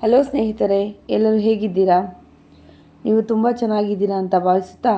Hello ಸ್ನೇಹಿತರೆ, ಎಲ್ಲರೂ ಹೇಗಿದ್ದೀರಾ? ನೀವು ತುಂಬ ಚೆನ್ನಾಗಿದ್ದೀರಾ ಅಂತ ಭಾವಿಸುತ್ತಾ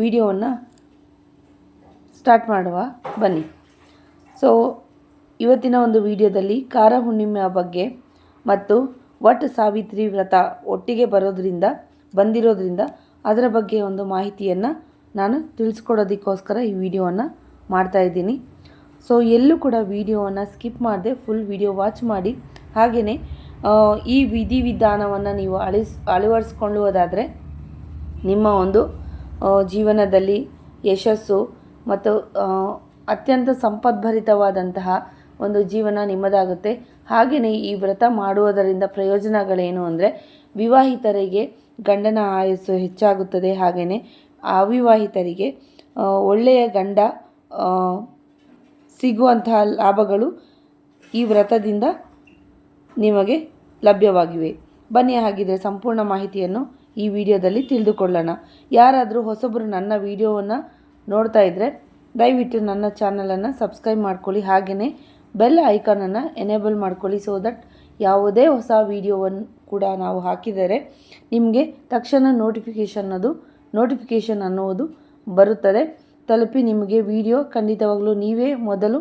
ವಿಡಿಯೋವನ್ನು ಸ್ಟಾರ್ಟ್ ಮಾಡುವ. ಬನ್ನಿ. ಸೊ ಇವತ್ತಿನ ಒಂದು ವಿಡಿಯೋದಲ್ಲಿ ಕಾರ ಹುಣ್ಣಿಮೆಯ ಬಗ್ಗೆ ಮತ್ತು ವಟ್ ಸಾವಿತ್ರಿ ವ್ರತ ಒಟ್ಟಿಗೆ ಬರೋದರಿಂದ, ಬಂದಿರೋದ್ರಿಂದ ಅದರ ಬಗ್ಗೆ ಒಂದು ಮಾಹಿತಿಯನ್ನು ನಾನು ತಿಳಿಸ್ಕೊಡೋದಕ್ಕೋಸ್ಕರ ಈ ವಿಡಿಯೋವನ್ನು ಮಾಡ್ತಾಯಿದ್ದೀನಿ ಸೊ ಎಲ್ಲೂ ಕೂಡ ವಿಡಿಯೋವನ್ನು ಸ್ಕಿಪ್ ಮಾಡದೆ ಫುಲ್ ವಿಡಿಯೋ ವಾಚ್ ಮಾಡಿ ಹಾಗೆಯೇ ಈ ವಿಧಿವಿಧಾನವನ್ನು ನೀವು ಅಳಿಸ್, ಅಳವಡಿಸ್ಕೊಳ್ಳುವುದಾದರೆ ನಿಮ್ಮ ಒಂದು ಜೀವನದಲ್ಲಿ ಯಶಸ್ಸು ಮತ್ತು ಅತ್ಯಂತ ಸಂಪದ್ಭರಿತವಾದಂತಹ ಒಂದು ಜೀವನ ನಿಮ್ಮದಾಗುತ್ತೆ. ಹಾಗೆಯೇ ಈ ವ್ರತ ಮಾಡುವುದರಿಂದ ಪ್ರಯೋಜನಗಳೇನು ಅಂದರೆ ವಿವಾಹಿತರಿಗೆ ಗಂಡನ ಆಯಸ್ಸು ಹೆಚ್ಚಾಗುತ್ತದೆ. ಹಾಗೆಯೇ ಅವಿವಾಹಿತರಿಗೆ ಒಳ್ಳೆಯ ಗಂಡ ಸಿಗುವಂತಹ ಲಾಭಗಳು ಈ ವ್ರತದಿಂದ ನಿಮಗೆ ಲಭ್ಯವಾಗಿವೆ. ಬನ್ನಿ ಹಾಗಿದ್ರೆ ಸಂಪೂರ್ಣ ಮಾಹಿತಿಯನ್ನು ಈ ವಿಡಿಯೋದಲ್ಲಿ ತಿಳಿದುಕೊಳ್ಳೋಣ. ಯಾರಾದರೂ ಹೊಸಬರು ನನ್ನ ವಿಡಿಯೋವನ್ನು ನೋಡ್ತಾ ಇದ್ದರೆ ದಯವಿಟ್ಟು ನನ್ನ ಚಾನಲನ್ನು ಸಬ್ಸ್ಕ್ರೈಬ್ ಮಾಡ್ಕೊಳ್ಳಿ. ಹಾಗೆಯೇ ಬೆಲ್ ಐಕಾನನ್ನು ಎನೇಬಲ್ ಮಾಡ್ಕೊಳ್ಳಿ. ಸೊ ದಟ್ ಯಾವುದೇ ಹೊಸ ವಿಡಿಯೋವನ್ನು ಕೂಡ ನಾವು ಹಾಕಿದರೆ ನಿಮಗೆ ತಕ್ಷಣ ನೋಟಿಫಿಕೇಷನ್ ಅದು ನೋಟಿಫಿಕೇಷನ್ ಅನ್ನುವುದು ಬರುತ್ತದೆ. ತಲುಪಿ ನಿಮಗೆ ವಿಡಿಯೋ ಖಂಡಿತವಾಗಲೂ ನೀವೇ ಮೊದಲು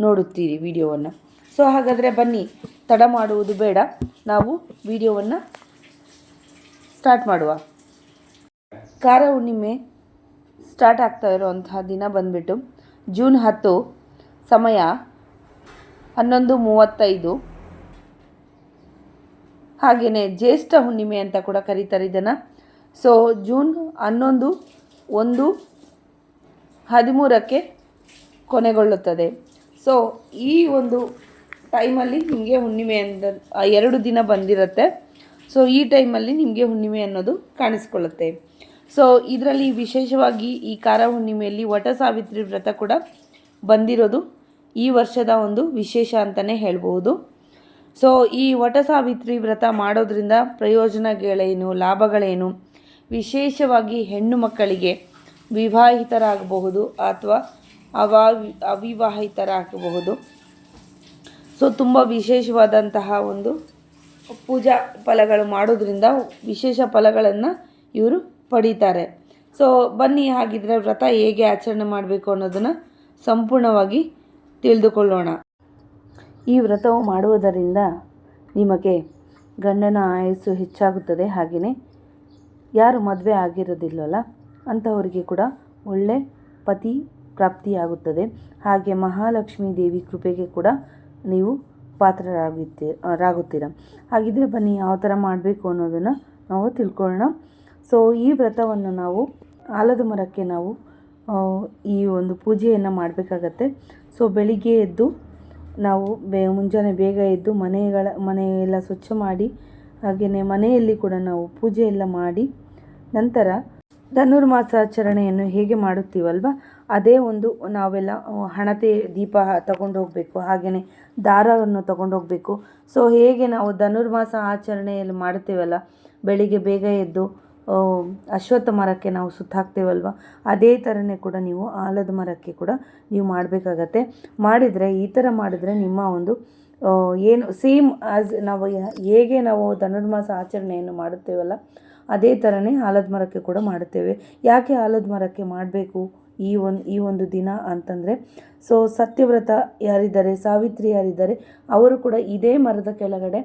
ನೋಡುತ್ತೀರಿ ವಿಡಿಯೋವನ್ನು. ಸೊ ಹಾಗಾದರೆ ಬನ್ನಿ. ತಡ ಮಾಡುವುದು ಬೇಡ. ನಾವು ವಿಡಿಯೋವನ್ನು ಸ್ಟಾರ್ಟ್ ಮಾಡುವ. ಕಾರ ಹುಣ್ಣಿಮೆ ಸ್ಟಾರ್ಟ್ ಆಗ್ತಾ ಇರುವಂತಹ ದಿನ ಬಂದ್ಬಿಟ್ಟು ಜೂನ್ ಹತ್ತು, ಸಮಯ ಹನ್ನೊಂದು ಮೂವತ್ತೈದು. ಹಾಗೆಯೇ ಜ್ಯೇಷ್ಠ ಹುಣ್ಣಿಮೆ ಅಂತ ಕೂಡ ಕರೀತಾರೆ ಇದನ್ನು. ಸೊ ಜೂನ್ ಹನ್ನೊಂದು, ಒಂದು, ಹದಿಮೂರಕ್ಕೆ ಕೊನೆಗೊಳ್ಳುತ್ತದೆ. ಸೊ ಈ ಒಂದು ಟೈಮಲ್ಲಿ ನಿಮಗೆ ಹುಣ್ಣಿಮೆ ಅಂದ ಎರಡು ದಿನ ಬಂದಿರುತ್ತೆ. ಸೊ ಈ ಟೈಮಲ್ಲಿ ನಿಮಗೆ ಹುಣ್ಣಿಮೆ ಅನ್ನೋದು ಕಾಣಿಸ್ಕೊಳ್ಳುತ್ತೆ. ಸೊ ಇದರಲ್ಲಿ ವಿಶೇಷವಾಗಿ ಈ ಕಾರ ಹುಣ್ಣಿಮೆಯಲ್ಲಿ ವಟ ಸಾವಿತ್ರಿ ವ್ರತ ಕೂಡ ಬಂದಿರೋದು ಈ ವರ್ಷದ ಒಂದು ವಿಶೇಷ ಅಂತಲೇ ಹೇಳ್ಬೋದು. ಸೊ ಈ ವಟ ಸಾವಿತ್ರಿ ವ್ರತ ಮಾಡೋದ್ರಿಂದ ಪ್ರಯೋಜನಗಳೇನು, ಲಾಭಗಳೇನು? ವಿಶೇಷವಾಗಿ ಹೆಣ್ಣು ಮಕ್ಕಳಿಗೆ ವಿವಾಹಿತರಾಗಬಹುದು ಅಥವಾ ಅವಾ, ಅವಿವಾಹಿತರಾಗಬಹುದು. ಸೊ ತುಂಬ ವಿಶೇಷವಾದಂತಹ ಒಂದು ಪೂಜಾ ಫಲಗಳು ಮಾಡೋದ್ರಿಂದ ವಿಶೇಷ ಫಲಗಳನ್ನು ಇವರು ಪಡೀತಾರೆ. ಸೊ ಬನ್ನಿ ಹಾಗಿದ್ರೆ ವ್ರತ ಹೇಗೆ ಆಚರಣೆ ಮಾಡಬೇಕು ಅನ್ನೋದನ್ನು ಸಂಪೂರ್ಣವಾಗಿ ತಿಳಿದುಕೊಳ್ಳೋಣ. ಈ ವ್ರತವು ಮಾಡುವುದರಿಂದ ನಿಮಗೆ ಗಂಡನ ಆಯಸ್ಸು ಹೆಚ್ಚಾಗುತ್ತದೆ ಹಾಗೆಯೇ ಯಾರು ಮದುವೆ ಆಗಿರೋದಿಲ್ಲವಲ್ಲ ಅಂಥವರಿಗೆ ಕೂಡ ಒಳ್ಳೆ ಪತಿ ಪ್ರಾಪ್ತಿಯಾಗುತ್ತದೆ. ಹಾಗೆ ಮಹಾಲಕ್ಷ್ಮೀ ದೇವಿ ಕೃಪೆಗೆ ಕೂಡ ನೀವು ಪಾತ್ರರಾಗುತ್ತೆ ರಾಗುತ್ತೀರ. ಹಾಗಿದ್ರೆ ಬನ್ನಿ, ಯಾವ ಥರ ಮಾಡಬೇಕು ಅನ್ನೋದನ್ನು ನಾವು ತಿಳ್ಕೊಳ್ಳೋಣ. ಸೊ ಈ ವ್ರತವನ್ನು ನಾವು ಆಲದ ಮರಕ್ಕೆ ನಾವು ಈ ಒಂದು ಪೂಜೆಯನ್ನು ಮಾಡಬೇಕಾಗತ್ತೆ. ಸೊ ಬೆಳಿಗ್ಗೆ ಎದ್ದು ನಾವು ಬೇ, ಮುಂಜಾನೆ ಬೇಗ ಎದ್ದು ಮನೆಗಳ ಮನೆಯೆಲ್ಲ ಸ್ವಚ್ಛ ಮಾಡಿ, ಹಾಗೆಯೇ ಮನೆಯಲ್ಲಿ ಕೂಡ ನಾವು ಪೂಜೆ ಎಲ್ಲ ಮಾಡಿ, ನಂತರ ಧನುರ್ಮಾಸಾಚರಣೆಯನ್ನು ಹೇಗೆ ಮಾಡುತ್ತೀವಲ್ವ? ಅದೇ ಒಂದು ನಾವೆಲ್ಲ ಹಣತೆ ದೀಪ ತಗೊಂಡು ಹೋಗಬೇಕು ಹಾಗೆಯೇ ದಾರವನ್ನು ತಗೊಂಡು ಹೋಗಬೇಕು. ಸೊ ಹೇಗೆ ನಾವು ಧನುರ್ಮಾಸ ಆಚರಣೆಯಲ್ಲಿ ಮಾಡುತ್ತೇವಲ್ಲ, ಬೆಳಿಗ್ಗೆ ಬೇಗ ಎದ್ದು ಅಶ್ವತ್ಥ ಮರಕ್ಕೆ ನಾವು ಸುತ್ತಾಕ್ತೇವಲ್ವ? ಅದೇ ಥರನೇ ಕೂಡ ನೀವು ಆಲದ ಮರಕ್ಕೆ ಕೂಡ ನೀವು ಮಾಡಬೇಕಾಗತ್ತೆ. ಮಾಡಿದರೆ, ಈ ಥರ ಮಾಡಿದರೆ ನಿಮ್ಮ ಒಂದು ಏನು ಸೇಮ್ ಆಸ್ ನಾವು ಹೇಗೆ ನಾವು ಧನುರ್ಮಾಸ ಆಚರಣೆಯನ್ನು ಮಾಡುತ್ತೇವಲ್ಲ, ಅದೇ ಥರನೇ ಆಲದ ಮರಕ್ಕೆ ಕೂಡ ಮಾಡುತ್ತೇವೆ. ಯಾಕೆ ಆಲದ ಮರಕ್ಕೆ ಮಾಡಬೇಕು? ಈ ಒಂದು ಈ ಒಂದು ದಿನ ಅಂತಂದರೆ, ಸೊ ಸತ್ಯವ್ರತ ಯಾರಿದ್ದಾರೆ, ಸಾವಿತ್ರಿ ಯಾರಿದ್ದಾರೆ, ಅವರು ಕೂಡ ಇದೇ ಮರದ ಕೆಳಗಡೆ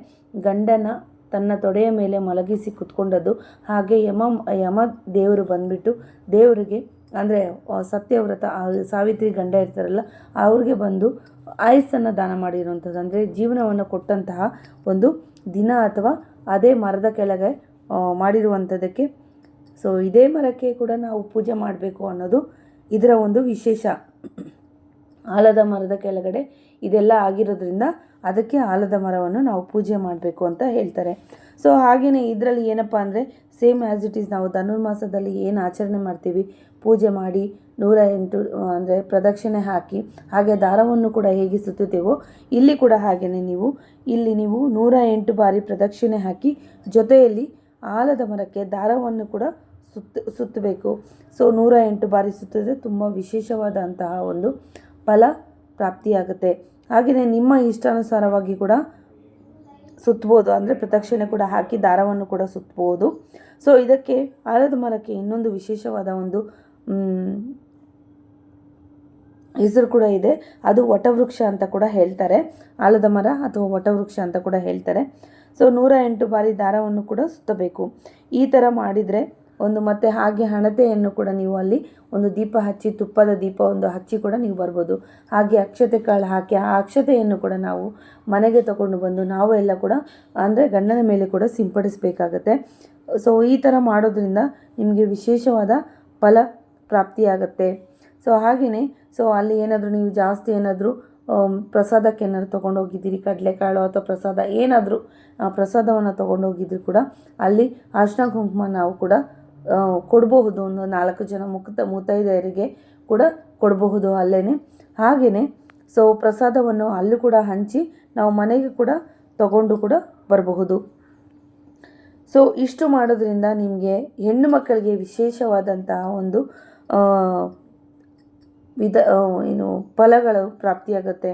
ಗಂಡನ ತನ್ನ ತೊಡೆಯ ಮೇಲೆ ಮಲಗಿಸಿ ಕುತ್ಕೊಂಡದ್ದು. ಹಾಗೆ ಯಮ ಯಮ ದೇವರು ಬಂದ್ಬಿಟ್ಟು ದೇವರಿಗೆ, ಅಂದರೆ ಸತ್ಯವ್ರತ ಸಾವಿತ್ರಿ ಗಂಡ ಇರ್ತಾರಲ್ಲ, ಅವ್ರಿಗೆ ಬಂದು ಆಯಸ್ಸನ್ನು ದಾನ ಮಾಡಿರುವಂಥದ್ದು. ಅಂದರೆ ಜೀವನವನ್ನು ಕೊಟ್ಟಂತಹ ಒಂದು ದಿನ ಅಥವಾ ಅದೇ ಮರದ ಕೆಳಗೆ ಮಾಡಿರುವಂಥದ್ದಕ್ಕೆ, ಸೊ ಇದೇ ಮರಕ್ಕೆ ಕೂಡ ನಾವು ಪೂಜೆ ಮಾಡಬೇಕು ಅನ್ನೋದು ಇದರ ಒಂದು ವಿಶೇಷ. ಆಲದ ಮರದ ಕೆಳಗಡೆ ಇದೆಲ್ಲ ಆಗಿರೋದ್ರಿಂದ ಅದಕ್ಕೆ ಆಲದ ಮರವನ್ನು ನಾವು ಪೂಜೆ ಮಾಡಬೇಕು ಅಂತ ಹೇಳ್ತಾರೆ. ಸೊ ಹಾಗೆಯೇ ಇದರಲ್ಲಿ ಏನಪ್ಪ ಅಂದರೆ ಸೇಮ್ ಆ್ಯಸ್ ಇಟ್ ಈಸ್ ನಾವು ಧನುರ್ಮಾಸದಲ್ಲಿ ಏನು ಆಚರಣೆ ಮಾಡ್ತೀವಿ? ಪೂಜೆ ಮಾಡಿ ನೂರ ಎಂಟು, ಅಂದರೆ ಪ್ರದಕ್ಷಿಣೆ ಹಾಕಿ, ಹಾಗೆ ದಾರವನ್ನು ಕೂಡ ಹೇಗೆ ಸುತ್ತುತ್ತೇವೋ, ಇಲ್ಲಿ ಕೂಡ ಹಾಗೆಯೇ ನೀವು, ಇಲ್ಲಿ ನೀವು ನೂರ ಎಂಟು ಬಾರಿ ಪ್ರದಕ್ಷಿಣೆ ಹಾಕಿ, ಜೊತೆಯಲ್ಲಿ ಆಲದ ಮರಕ್ಕೆ ದಾರವನ್ನು ಕೂಡ ಸುತ್ತ ಸುತ್ತಬೇಕು. ಸೊ ನೂರ ಎಂಟು ಬಾರಿ ಸುತ್ತಿದ್ರೆ ತುಂಬ ವಿಶೇಷವಾದಂತಹ ಒಂದು ಫಲ ಪ್ರಾಪ್ತಿಯಾಗುತ್ತೆ. ಹಾಗೆಯೇ ನಿಮ್ಮ ಇಷ್ಟಾನುಸಾರವಾಗಿ ಕೂಡ ಸುತ್ತಬೋದು ಅಂದರೆ ಪ್ರದಕ್ಷಿಣೆ ಕೂಡ ಹಾಕಿ ದಾರವನ್ನು ಕೂಡ ಸುತ್ತಬೋದು ಸೊ, ಇದಕ್ಕೆ ಆಲದ ಮರಕ್ಕೆ ಇನ್ನೊಂದು ವಿಶೇಷವಾದ ಒಂದು ಹೆಸರು ಕೂಡ ಇದೆ. ಅದು ವಟವೃಕ್ಷ ಅಂತ ಕೂಡ ಹೇಳ್ತಾರೆ. ಆಲದ ಮರ ಅಥವಾ ವಟವೃಕ್ಷ ಅಂತ ಕೂಡ ಹೇಳ್ತಾರೆ. ಸೊ ನೂರ ಎಂಟು ಬಾರಿ ದಾರವನ್ನು ಕೂಡ ಸುತ್ತಬೇಕು. ಈ ಥರ ಮಾಡಿದರೆ ಒಂದು ಮತ್ತೆ ಹಾಗೆ ಹಣತೆಯನ್ನು ಕೂಡ ನೀವು ಅಲ್ಲಿ ಒಂದು ದೀಪ ಹಚ್ಚಿ, ತುಪ್ಪದ ದೀಪ ಒಂದು ಹಚ್ಚಿ ಕೂಡ ನೀವು ಬರ್ಬೋದು. ಹಾಗೆ ಅಕ್ಷತೆ ಕಾಳು ಹಾಕಿ, ಆ ಅಕ್ಷತೆಯನ್ನು ಕೂಡ ನಾವು ಮನೆಗೆ ತಗೊಂಡು ಬಂದು ನಾವು ಎಲ್ಲ ಕೂಡ ಅಂದರೆ ಗಂಡನ ಮೇಲೆ ಕೂಡ ಸಿಂಪಡಿಸಬೇಕಾಗತ್ತೆ. ಸೊ ಈ ಥರ ಮಾಡೋದ್ರಿಂದ ನಿಮಗೆ ವಿಶೇಷವಾದ ಫಲ ಪ್ರಾಪ್ತಿಯಾಗತ್ತೆ. ಸೊ ಹಾಗೆಯೇ ಸೊ ಅಲ್ಲಿ ಏನಾದರೂ ನೀವು ಜಾಸ್ತಿ ಏನಾದರೂ ಪ್ರಸಾದಕ್ಕೆ ಏನಾದ್ರು ತೊಗೊಂಡೋಗಿದ್ದೀರಿ ಕಡಲೆಕಾಳು ಅಥವಾ ಪ್ರಸಾದ ಏನಾದರೂ ಪ್ರಸಾದವನ್ನು ತೊಗೊಂಡೋಗಿದ್ರು ಕೂಡ ಅಲ್ಲಿ ಅರ್ಶನ ಕುಂಕುಮ ನಾವು ಕೂಡ ಕೊಡಬಹುದು. ಒಂದು ನಾಲ್ಕು ಜನ ಮುಕ್ತ ಮುತ್ತೈದೆಯರಿಗೆ ಕೂಡ ಕೊಡಬಹುದು ಅಲ್ಲೇ ಹಾಗೆಯೇ ಸೊ, ಪ್ರಸಾದವನ್ನು ಅಲ್ಲೂ ಕೂಡ ಹಂಚಿ ನಾವು ಮನೆಗೆ ಕೂಡ ತಗೊಂಡು ಕೂಡ ಬರಬಹುದು. ಸೊ, ಇಷ್ಟು ಮಾಡೋದ್ರಿಂದ ನಿಮಗೆ ಹೆಣ್ಣು ಮಕ್ಕಳಿಗೆ ವಿಶೇಷವಾದಂತಹ ಒಂದು ವಿಧ ಏನು ಫಲಗಳು ಪ್ರಾಪ್ತಿಯಾಗುತ್ತೆ.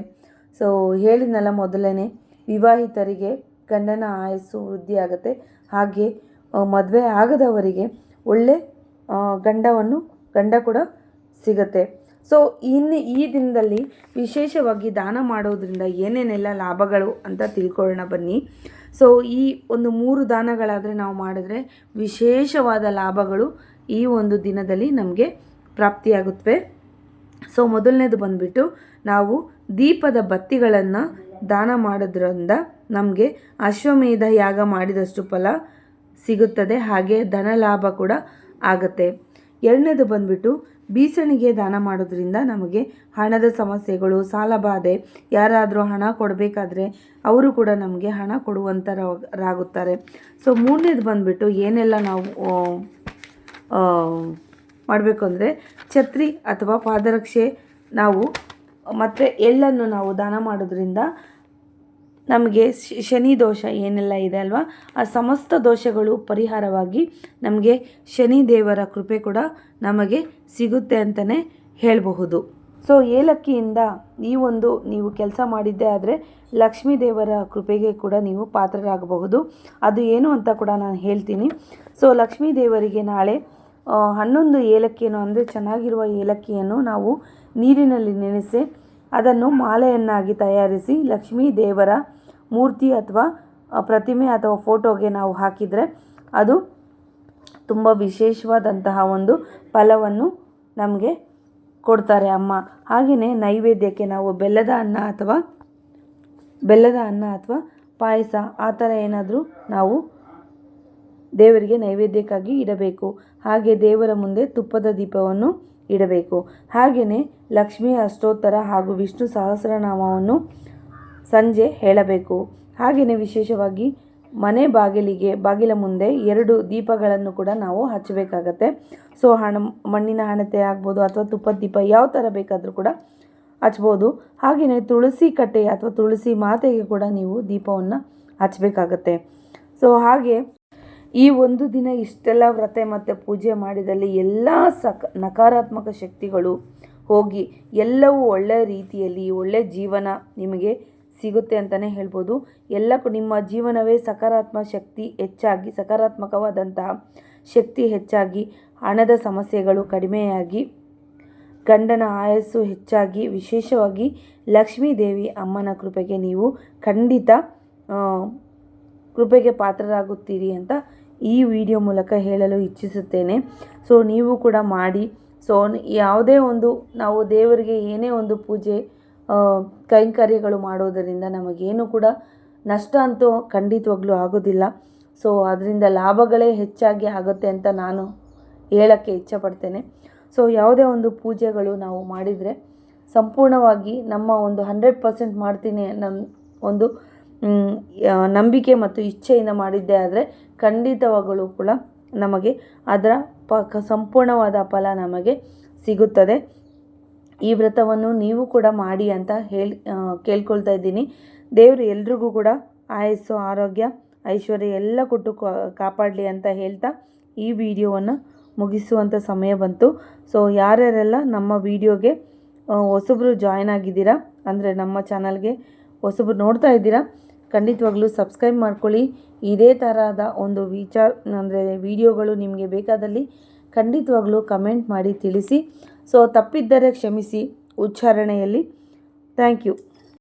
ಸೊ, ಹೇಳಿದ್ನಲ್ಲ ಮೊದಲನೇ, ವಿವಾಹಿತರಿಗೆ ಗಂಡನ ಆಯಸ್ಸು ವೃದ್ಧಿಯಾಗುತ್ತೆ. ಹಾಗೆ ಮದುವೆ ಆಗದವರಿಗೆ ಒಳ್ಳೆ ಗಂಡವನ್ನು, ಗಂಡ ಕೂಡ ಸಿಗತ್ತೆ. ಸೊ ಇನ್ನು ಈ ದಿನದಲ್ಲಿ ವಿಶೇಷವಾಗಿ ದಾನ ಮಾಡೋದ್ರಿಂದ ಏನೇನೆಲ್ಲ ಲಾಭಗಳು ಅಂತ ತಿಳ್ಕೊಳ್ಳೋಣ ಬನ್ನಿ. ಸೊ ಈ ಒಂದು ಮೂರು ದಾನಗಳಾದರೆ ನಾವು ಮಾಡಿದ್ರೆ ವಿಶೇಷವಾದ ಲಾಭಗಳು ಈ ಒಂದು ದಿನದಲ್ಲಿ ನಮಗೆ ಪ್ರಾಪ್ತಿಯಾಗುತ್ತವೆ. ಸೊ ಮೊದಲನೇದು ಬಂದುಬಿಟ್ಟು ನಾವು ದೀಪದ ಬತ್ತಿಗಳನ್ನು ದಾನ ಮಾಡೋದ್ರಿಂದ ನಮಗೆ ಅಶ್ವಮೇಧ ಯಾಗ ಮಾಡಿದಷ್ಟು ಫಲ ಸಿಗುತ್ತದೆ, ಹಾಗೆ ಧನ ಲಾಭ ಕೂಡ ಆಗುತ್ತೆ. ಎರಡನೇದು ಬಂದ್ಬಿಟ್ಟು, ಬೀಸಣಿಗೆ ದಾನ ಮಾಡೋದ್ರಿಂದ ನಮಗೆ ಹಣದ ಸಮಸ್ಯೆಗಳು ಸಾಲಬಾಧೆ ಯಾರಾದರೂ ಹಣ ಕೊಡಬೇಕಾದ್ರೆ ಅವರು ಕೂಡ ನಮಗೆ ಹಣ ಕೊಡುವಂಥರಾಗುತ್ತಾರೆ ಸೊ ಮೂರನೇದು ಬಂದ್ಬಿಟ್ಟು, ಏನೆಲ್ಲ ನಾವು ಮಾಡಬೇಕು ಅಂದರೆ, ಛತ್ರಿ ಅಥವಾ ಪಾದರಕ್ಷೆ ನಾವು, ಮತ್ತು ಎಳ್ಳನ್ನು ನಾವು ದಾನ ಮಾಡೋದ್ರಿಂದ ನಮಗೆ ಶನಿ ದೋಷ ಏನೆಲ್ಲ ಇದೆ ಅಲ್ವಾ? ಆ ಸಮಸ್ತ ದೋಷಗಳು ಪರಿಹಾರವಾಗಿ ನಮಗೆ ಶನಿ ದೇವರ ಕೃಪೆ ಕೂಡ ನಮಗೆ ಸಿಗುತ್ತೆ ಅಂತಲೇ ಹೇಳಬಹುದು. ಸೊ ಏಲಕ್ಕಿಯಿಂದ ಈ ಒಂದು ನೀವು ಕೆಲಸ ಮಾಡಿದ್ದೇ ಆದರೆ ಲಕ್ಷ್ಮೀ ದೇವರ ಕೃಪೆಗೆ ಕೂಡ ನೀವು ಪಾತ್ರರಾಗಬಹುದು. ಅದು ಏನು ಅಂತ ಕೂಡ ನಾನು ಹೇಳ್ತೀನಿ. ಸೊ ಲಕ್ಷ್ಮೀ ದೇವರಿಗೆ ನಾಳೆ ಹನ್ನೊಂದು ಏಲಕ್ಕಿಯನ್ನು ಅಂದರೆ ಚೆನ್ನಾಗಿರುವ ಏಲಕ್ಕಿಯನ್ನು ನಾವು ನೀರಿನಲ್ಲಿ ನೆನೆಸಿ ಅದನ್ನು ಮಾಲೆಯನ್ನಾಗಿ ತಯಾರಿಸಿ ಲಕ್ಷ್ಮೀ ದೇವರ ಮೂರ್ತಿ ಅಥವಾ ಪ್ರತಿಮೆ ಅಥವಾ ಫೋಟೋಗೆ ನಾವು ಹಾಕಿದರೆ ಅದು ತುಂಬ ವಿಶೇಷವಾದಂತಹ ಒಂದು ಫಲವನ್ನು ನಮಗೆ ಕೊಡ್ತಾರೆ ಅಮ್ಮ. ಹಾಗೆಯೇ ನೈವೇದ್ಯಕ್ಕೆ ನಾವು ಬೆಲ್ಲದ ಅನ್ನ ಅಥವಾ, ಬೆಲ್ಲದ ಅನ್ನ ಅಥವಾ ಪಾಯಸ, ಆ ಥರ ಏನಾದರೂ ನಾವು ದೇವರಿಗೆ ನೈವೇದ್ಯಕ್ಕಾಗಿ ಇಡಬೇಕು. ಹಾಗೆ ದೇವರ ಮುಂದೆ ತುಪ್ಪದ ದೀಪವನ್ನು ಇಡಬೇಕು. ಹಾಗೆಯೇ ಲಕ್ಷ್ಮೀ ಅಷ್ಟೋತ್ತರ ಹಾಗೂ ವಿಷ್ಣು ಸಹಸ್ರನಾಮವನ್ನು ಸಂಜೆ ಹೇಳಬೇಕು. ಹಾಗೆಯೇ ವಿಶೇಷವಾಗಿ ಮನೆ ಬಾಗಿಲಿಗೆ, ಬಾಗಿಲ ಮುಂದೆ ಎರಡು ದೀಪಗಳನ್ನು ಕೂಡ ನಾವು ಹಚ್ಚಬೇಕಾಗತ್ತೆ. ಸೊ, ಹಣ, ಮಣ್ಣಿನ ಹಣತೆ ಆಗ್ಬೋದು ಅಥವಾ ತುಪ್ಪದ ದೀಪ ಯಾವ ಥರ ಬೇಕಾದರೂ ಕೂಡ ಹಚ್ಬೋದು. ಹಾಗೆಯೇ ತುಳಸಿ ಕಟ್ಟೆ ಅಥವಾ ತುಳಸಿ ಮಾತೆಗೆ ಕೂಡ ನೀವು ದೀಪವನ್ನು ಹಚ್ಚಬೇಕಾಗತ್ತೆ ಸೊ, ಹಾಗೆ ಈ ಒಂದು ದಿನ ಇಷ್ಟೆಲ್ಲ ವ್ರತ ಮತ್ತು ಪೂಜೆ ಮಾಡಿದಲ್ಲಿ ಎಲ್ಲ ಸಕ, ನಕಾರಾತ್ಮಕ ಶಕ್ತಿಗಳು ಹೋಗಿ ಎಲ್ಲವೂ ಒಳ್ಳೆಯ ರೀತಿಯಲ್ಲಿ ಒಳ್ಳೆಯ ಜೀವನ ನಿಮಗೆ ಸಿಗುತ್ತೆ ಅಂತಲೇ ಹೇಳ್ಬೋದು. ಎಲ್ಲಕ್ಕೂ ನಿಮ್ಮ ಜೀವನವೇ ಸಕಾರಾತ್ಮಕ ಶಕ್ತಿ ಹೆಚ್ಚಾಗಿ, ಸಕಾರಾತ್ಮಕವಾದಂತಹ ಶಕ್ತಿ ಹೆಚ್ಚಾಗಿ, ಹಣದ ಸಮಸ್ಯೆಗಳು ಕಡಿಮೆಯಾಗಿ, ಗಂಡನ ಆಯಸ್ಸು ಹೆಚ್ಚಾಗಿ, ವಿಶೇಷವಾಗಿ ಲಕ್ಷ್ಮೀ ದೇವಿ ಅಮ್ಮನ ಕೃಪೆಗೆ ನೀವು ಖಂಡಿತ ಕೃಪೆಗೆ ಪಾತ್ರರಾಗುತ್ತೀರಿ ಅಂತ ಈ ವಿಡಿಯೋ ಮೂಲಕ ಹೇಳಲು ಇಚ್ಛಿಸುತ್ತೇನೆ. ಸೊ ನೀವು ಕೂಡ ಮಾಡಿ. ಸೊ ಯಾವುದೇ ಒಂದು, ನಾವು ದೇವರಿಗೆ ಏನೇ ಒಂದು ಪೂಜೆ ಕೈಂಕರ್ಯಗಳು ಮಾಡೋದರಿಂದ ನಮಗೇನು ಕೂಡ ನಷ್ಟ ಅಂತೂ ಖಂಡಿತವಾಗ್ಲೂ ಆಗೋದಿಲ್ಲ. ಸೊ ಅದರಿಂದ ಲಾಭಗಳೇ ಹೆಚ್ಚಾಗಿ ಆಗುತ್ತೆ ಅಂತ ನಾನು ಹೇಳೋಕ್ಕೆ ಇಚ್ಛಪಡ್ತೇನೆ. ಸೊ ಯಾವುದೇ ಒಂದು ಪೂಜೆಗಳು ನಾವು ಮಾಡಿದರೆ ಸಂಪೂರ್ಣವಾಗಿ ನಮ್ಮ ಒಂದು ಹಂಡ್ರೆಡ್ ಪರ್ಸೆಂಟ್ ಮಾಡ್ತೀನಿ ನಮ್ಮ ಒಂದು ನಂಬಿಕೆ ಮತ್ತು ಇಚ್ಛೆಯಿಂದ ಮಾಡಿದ್ದೇ ಆದರೆ ಖಂಡಿತವಾಗಲೂ ಕೂಡ ನಮಗೆ ಅದರ ಪ ಸಂಪೂರ್ಣವಾದ ಫಲ ನಮಗೆ ಸಿಗುತ್ತದೆ. ಈ ವ್ರತವನ್ನು ನೀವು ಕೂಡ ಮಾಡಿ ಅಂತ ಹೇಳಿ ಕೇಳ್ಕೊಳ್ತಾ ಇದ್ದೀನಿ. ದೇವರು ಎಲ್ರಿಗೂ ಕೂಡ ಆಯಸ್ಸು, ಆರೋಗ್ಯ, ಐಶ್ವರ್ಯ ಎಲ್ಲ ಕೊಟ್ಟು ಕಾಪಾಡಲಿ ಅಂತ ಹೇಳ್ತಾ ಈ ವಿಡಿಯೋವನ್ನು ಮುಗಿಸುವಂಥ ಸಮಯ ಬಂತು. ಸೊ ಯಾರ್ಯಾರೆಲ್ಲ ನಮ್ಮ ವಿಡಿಯೋಗೆ ಹೊಸಬ್ರು ಜಾಯ್ನ್ ಆಗಿದ್ದೀರಾ, ಅಂದರೆ ನಮ್ಮ ಚಾನಲ್ಗೆ ಹೊಸಬ್ರು ನೋಡ್ತಾ ಇದ್ದೀರಾ, ಖಂಡಿತವಾಗ್ಲೂ ಸಬ್ಸ್ಕ್ರೈಬ್ ಮಾಡ್ಕೊಳ್ಳಿ. ಇದೇ ಥರದ ಒಂದು ವಿಚಾರ, ಅಂದರೆ ವಿಡಿಯೋಗಳು ನಿಮಗೆ ಬೇಕಾದಲ್ಲಿ ಖಂಡಿತವಾಗ್ಲೂ ಕಮೆಂಟ್ ಮಾಡಿ ತಿಳಿಸಿ. ಸೊ ತಪ್ಪಿದ್ದರೆ ಕ್ಷಮಿಸಿ. ಉಚ್ಚಾರಣೆಯಲ್ಲಿ. Thank you